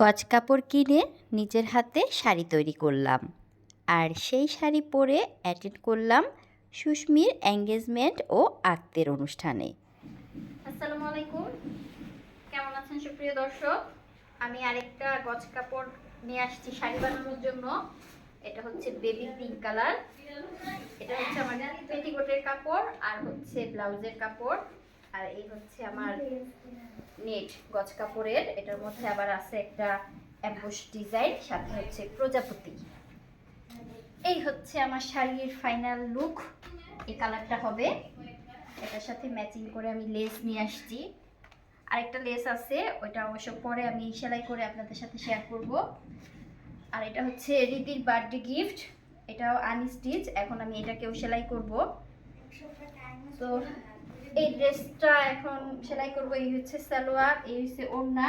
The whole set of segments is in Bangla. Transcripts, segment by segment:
গজ কাপড় কিনে নিজের হাতে শাড়ি তৈরি করলাম। আর সেই শাড়ি পরে অ্যাটেন্ড করলাম সুস্মির এঙ্গেজমেন্ট ও আক্তের অনুষ্ঠানে। আসসালামু আলাইকুম। কেমন আছেন সুপ্রিয় দর্শক? আমি আরেকটা গজ কাপড় নিয়ে আসছি শাড়ি বানানোর জন্য। এটা হচ্ছে বেবি পিঙ্ক কালার এটা হচ্ছে আমার পেটিকোটের কাপড় আর হচ্ছে ব্লাউজের কাপড়। আর এই হচ্ছে আমার নেট গজ কাপড়ের। এটার মধ্যে আবার আছে একটা অ্যাম্বুশ ডিজাইন সাথে হচ্ছে প্রজাপতি। এই হচ্ছে আমার শাড়ির ফাইনাল লুক এই কালারটা হবে। এটার সাথে ম্যাচিং করে আমি লেস নিয়ে আসছি। আরেকটা লেস আছে, ওইটা অবশ্য পরে আমি সেলাই করে আপনাদের সাথে শেয়ার করব। আর এটা হচ্ছে রিদির বার্থডে গিফট এটাও আনস্টিচ এখন আমি এটাকেও সেলাই করব। তো এই ড্রেসটা এখন সেলাই করব, এই হচ্ছে সালোয়ার, এই হচ্ছে ওড়না।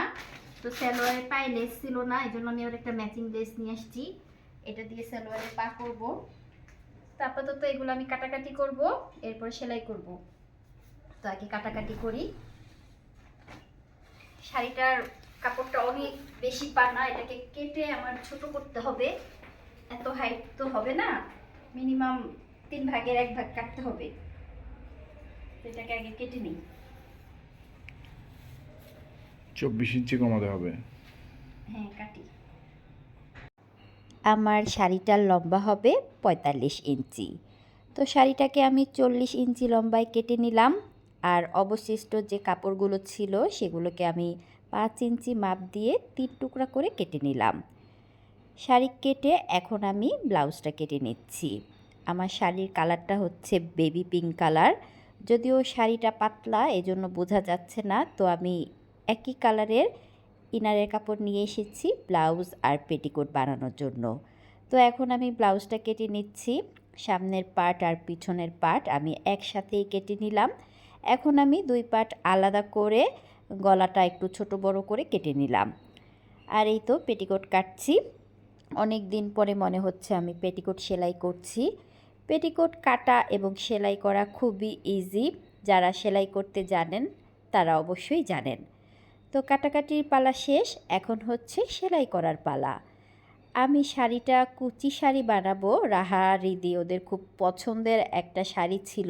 তো সালোয়ারের পায়ে লেস ছিল না এই জন্য আমি ওর একটা ম্যাচিং লেস নিয়ে আসছি। এটা দিয়ে সালোয়ারে পা করব। আপাতত এগুলো আমি কাটাকাটি করব, এরপর সেলাই করব। তো আগে কাটাকাটি করি। শাড়িটার কাপড়টা অনেক বেশি পানা এটাকে কেটে আমার ছোট করতে হবে। এত হাইট তো হবে না মিনিমাম তিন ভাগের এক ভাগ কাটতে হবে। এটাকে আগে কেটে নিই। চব্বিশ ইঞ্চি কমাতে হবে। হ্যাঁ কাটি। আমার শাড়িটার লম্বা হবে পঁয়তাল্লিশ ইঞ্চি। তো শাড়িটাকে আমি চল্লিশ ইঞ্চি লম্বায় কেটে নিলাম। আর অবশিষ্ট যে কাপড়গুলো ছিল সেগুলোকে আমি পাঁচ ইঞ্চি মাপ দিয়ে তিন টুকরা করে কেটে নিলাম। শাড়ি কেটে এখন আমি ব্লাউজটা কেটে নিচ্ছি। আমার শাড়ির কালারটা হচ্ছে বেবি পিঙ্ক কালার। যদিও শাড়িটা পাতলা, এজন্য বোঝা যাচ্ছে না। তো আমি একই কালারের ইনারের কাপড় নিয়ে এসেছি ব্লাউজ আর পেটিকোট বানানোর জন্য। তো এখন আমি ব্লাউজটা কেটে নিচ্ছি। সামনের পার্ট আর পিছনের পার্ট আমি একসাথেই কেটে নিলাম। এখন আমি দুই পার্ট আলাদা করে গলাটা একটু ছোট বড় করে কেটে নিলাম। আর এই তো পেটিকোট কাটছি। অনেক দিন পরে মনে হচ্ছে আমি পেটিকোট সেলাই করছি। পেটিকোট কাটা এবং সেলাই করা খুবই ইজি যারা সেলাই করতে জানেন, তারা অবশ্যই জানেন। তো কাটাকাটির পালা শেষ, এখন হচ্ছে সেলাই করার পালা। আমি শাড়িটা, কুচি শাড়ি বানাবো। রাহা, রিদি ওদের খুব পছন্দের একটা শাড়ি ছিল।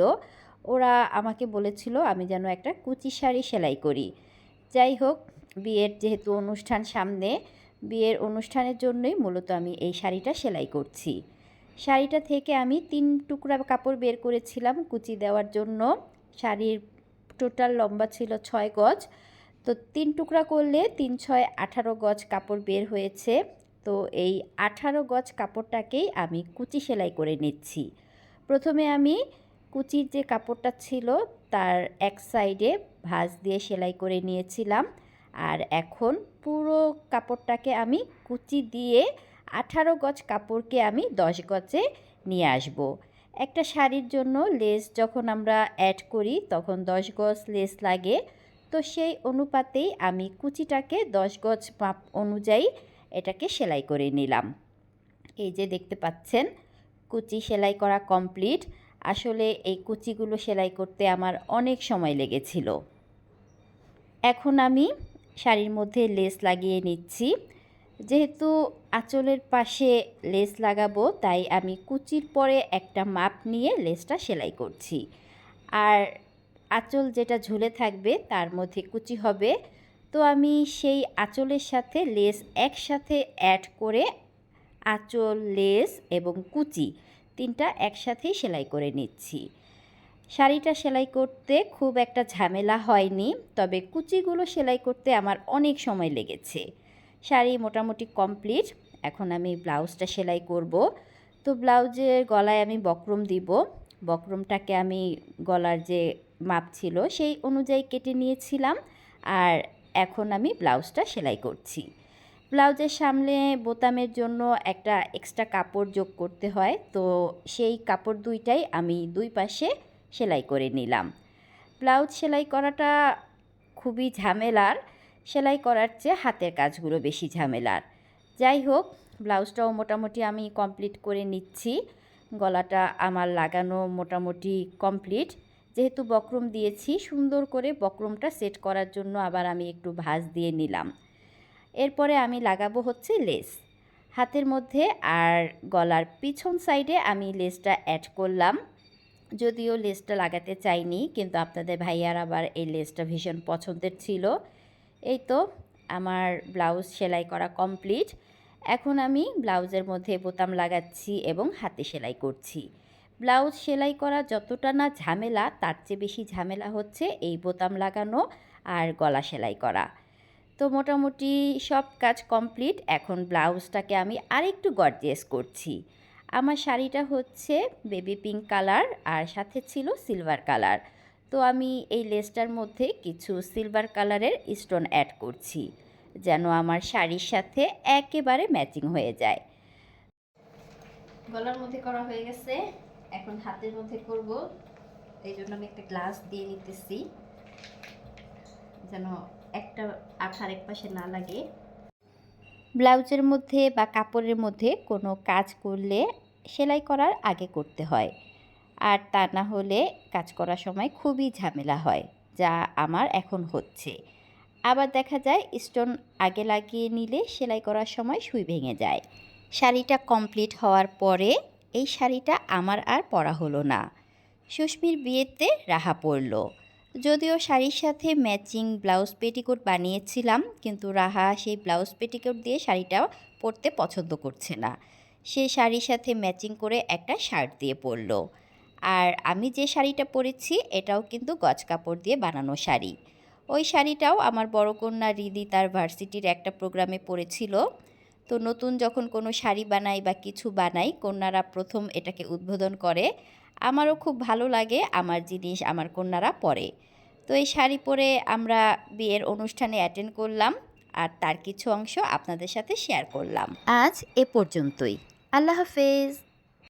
ওরা আমাকে বলেছিল, আমি যেন একটা কুচি শাড়ি সেলাই করি। যাই হোক, বিয়ের যেহেতু অনুষ্ঠান সামনে, বিয়ের অনুষ্ঠানের জন্যই মূলত আমি এই শাড়িটা সেলাই করছি। শাড়িটা থেকে আমি তিন টুকরা কাপড় বের করেছিলাম কুচি দেওয়ার জন্য। শাড়ির টোটাল লম্বা ছিল ছয় গজ। তো তিন টুকরা করলে তিন, ছয়, আঠারো গজ কাপড় বের হয়েছে। তো এই আঠারো গজ কাপড়টাকেই আমি কুচি সেলাই করে নিচ্ছি। প্রথমে আমি কুচির যে কাপড়টা ছিল তার এক সাইডে ভাঁজ দিয়ে সেলাই করে নিয়েছিলাম। আর এখন পুরো কাপড়টাকে আমি কুচি দিয়ে আঠারো গজ কাপড়কে আমি দশ গজে নিয়ে আসব। একটা শাড়ির জন্য লেস যখন আমরা অ্যাড করি, তখন দশ গজ লেস লাগে। তো সেই অনুপাতেই আমি কুচিটাকে দশ গজ মাপ অনুযায়ী এটাকে সেলাই করে নিলাম। এই যে দেখতে পাচ্ছেন, কুচি সেলাই করা কমপ্লিট। আসলে এই কুচিগুলো সেলাই করতে আমার অনেক সময় লেগেছিল। এখন আমি শাড়ির মধ্যে লেস লাগিয়ে নিচ্ছি। যেহেতু আঁচলের পাশে লেস লাগাবো, তাই আমি কুচির পরে একটা মাপ নিয়ে লেসটা সেলাই করছি। আর আঁচল যেটা ঝুলে থাকবে, তার মধ্যে কুচি হবে। তো আমি সেই আঁচলের সাথে লেস একসাথে অ্যাড করে আঁচল, লেস এবং কুচি তিনটা একসাথেই সেলাই করে নিচ্ছি। শাড়িটা সেলাই করতে খুব একটা ঝামেলা হয়নি, তবে কুচিগুলো সেলাই করতে আমার অনেক সময় লেগেছে। শাড়ি মোটামুটি কমপ্লিট। এখন আমি ব্লাউজটা সেলাই করব। তো ব্লাউজের গলায় আমি বক্রম দিব। বক্রমটাকে আমি গলার যে মাপ ছিল সেই অনুযায়ী কেটে নিয়েছিলাম আর এখন আমি ব্লাউজটা সেলাই করছি। ব্লাউজের সামনে বোতামের জন্য একটা এক্সট্রা কাপড় যোগ করতে হয়। তো সেই কাপড় দুইটাই আমি দুই পাশে সেলাই করে নিলাম। ব্লাউজ সেলাই করাটা খুবই ঝামেলার। সেলাই করার চেয়ে হাতের কাজগুলো বেশি ঝামেলার। যাই হোক, ব্লাউজটাও মোটামুটি আমি কমপ্লিট করে নিচ্ছি। গলাটা আমার লাগানো মোটামুটি কমপ্লিট যেহেতু বক্রম দিয়েছি, সুন্দর করে বক্রমটা সেট করার জন্য আবার আমি একটু ভাঁজ দিয়ে নিলাম। এরপরে আমি লাগাবো হচ্ছে লেস হাতের মধ্যে আর গলার পিছন সাইডে আমি লেসটা অ্যাড করলাম। যদিও লেসটা লাগাতে চাইনি, কিন্তু আপনাদের ভাইয়ার আবার এই লেসটা ভীষণ পছন্দের ছিল। এই তো আমার ব্লাউজ সেলাই করা কমপ্লিট। এখন আমি ব্লাউজের মধ্যে বোতাম লাগাচ্ছি এবং হাতে সেলাই করছি। ব্লাউজ সেলাই করা যতটা না ঝামেলা, তার চেয়ে বেশি ঝামেলা হচ্ছে এই বোতাম লাগানো আর গলা সেলাই করা। তো মোটামুটি সব কাজ কমপ্লিট, এখন ব্লাউজটাকে আমি আরেকটু গর্জিয়াস করছি। আমার শাড়িটা হচ্ছে বেবি পিঙ্ক কালার আর সাথে ছিল সিলভার কালার। তো আমি এই লেসটার মধ্যে কিছু সিলভার কালারের স্টোন অ্যাড করছি যেন আমার শাড়ির সাথে একেবারে ম্যাচিং হয়ে যায়। গলার মধ্যে করা হয়ে গেছে এখন হাতের মধ্যে করব। এই জন্য আমি একটা গ্লাস দিয়ে নিতেছি যেন একটা আঠার এক পাশে না লাগে। ব্লাউজের মধ্যে বা কাপড়ের মধ্যে কোনো কাজ করলে সেলাই করার আগে করতে হয়। আর তা না হলে কাজ করার সময় খুবই ঝামেলা হয়, যা আমার এখন হচ্ছে। আবার দেখা যায়, স্টোন আগে লাগিয়ে নিলে সেলাই করার সময় সুই ভেঙে যায়। শাড়িটা কমপ্লিট হওয়ার পরে এই শাড়িটা আমার আর পরা হলো না। সুস্মির বিয়েতে রাহা পড়ল। যদিও শাড়ির সাথে ম্যাচিং ব্লাউজ পেটিকোট বানিয়েছিলাম, কিন্তু রাহা সেই ব্লাউজ পেটিকোট দিয়ে শাড়িটা পরতে পছন্দ করছে না। সে শাড়ির সাথে ম্যাচিং করে একটা শার্ট দিয়ে পরলো। আর আমি যে শাড়িটা পরেছি, এটাও কিন্তু গজ কাপড় দিয়ে বানানো শাড়ি। ওই শাড়িটাও আমার বড় কন্যা রিদি তার ভার্সিটির একটা প্রোগ্রামে পরেছিল। তো নতুন যখন কোনো শাড়ি বানাই বা কিছু বানাই, কন্যারা প্রথম এটাকে উদ্বোধন করে। আমারও খুব ভালো লাগে আমার জিনিস আমার কন্যারা পরে। তো এই শাড়ি পরে আমরা বিয়ের অনুষ্ঠানে অ্যাটেন্ড করলাম আর তার কিছু অংশ আপনাদের সাথে শেয়ার করলাম। আজ এ পর্যন্তই। আল্লাহ হাফেজ।